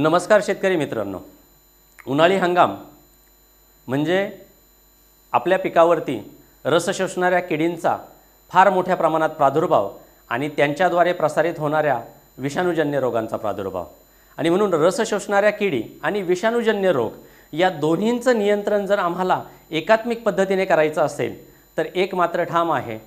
नमस्कार शेतकरी मित्रांनो. उन्हाळी हंगाम म्हणजे आपल्या पिकावरती रस शोषणाऱ्या किडींचा फार मोठ्या प्रमाणात प्रादुर्भाव आणि त्यांच्याद्वारे प्रसारित होणाऱ्या विषाणूजन्य रोगांचा प्रादुर्भाव. आणि म्हणून रस शोषणाऱ्या किडी आणि विषाणूजन्य रोग या दोन्हींचं नियंत्रण जर आम्हाला एकात्मिक पद्धतीने करायचं असेल तर एक मात्र ठाम आहे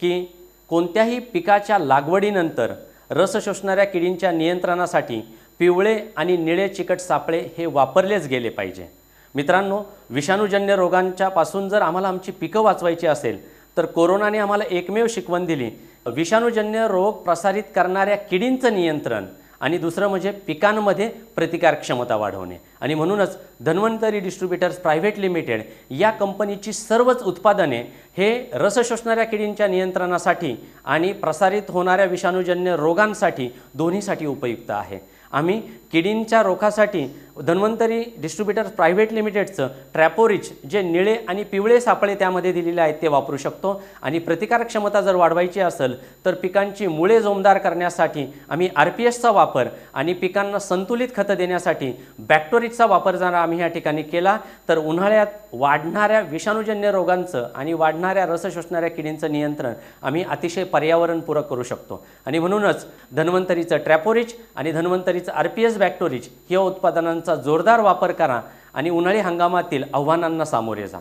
की कोणत्याही पिकाच्या लागवडीनंतर रस शोषणाऱ्या किडींच्या नियंत्रणासाठी पिवळे आणि निळे चिकट सापळे हे वापरलेच गेले पाहिजे. मित्रांनो विषाणूजन्य रोगांच्या पासून जर आम्हाला आमची पिकं वाचवायची असेल तर कोरोनाने आम्हाला एकमेव शिकवण दिली. विषाणूजन्य रोग प्रसारित करणाऱ्या किडींचं नियंत्रण आणि दुसरं म्हणजे पिकांमध्ये प्रतिकार क्षमता वाढवणे. आणि म्हणूनच धन्वंतरी डिस्ट्रीब्युटर्स प्रायव्हेट लिमिटेड या कंपनीची सर्वच उत्पादने हे रस शोषणाऱ्या किडींच्या नियंत्रणासाठी आणि प्रसारित होणाऱ्या विषाणूजन्य रोगांसाठी दोन्हीसाठी उपयुक्त आहे. आम्ही किडींच्या रोखासाठी धन्वंतरी डिस्ट्रीब्युटर प्रायव्हेट लिमिटेडचं ट्रॅपोरिच जे निळे आणि पिवळे सापळे त्यामध्ये दिलेले आहेत ते वापरू शकतो. आणि प्रतिकार क्षमता जर वाढवायची असेल तर पिकांची मुळे जोमदार करण्यासाठी आम्ही आर पी एसचा वापर आणि पिकांना संतुलित खतं देण्यासाठी बॅक्टोरिजचा वापर जर आम्ही या ठिकाणी केला तर उन्हाळ्यात वाढणाऱ्या विषाणूजन्य रोगांचं आणि वाढणाऱ्या रस शोषणाऱ्या किडींचं नियंत्रण आम्ही अतिशय पर्यावरणपूरक करू शकतो. आणि म्हणूनच धन्वंतरीचं ट्रॅपोरिच आणि धन्वंतरीचं आर पी एस बॅक्टोरिच या उत्पादनांचा जोरदार वापर करा आणि उन्हाळी हंगामातील आव्हानांना सामोरे जा.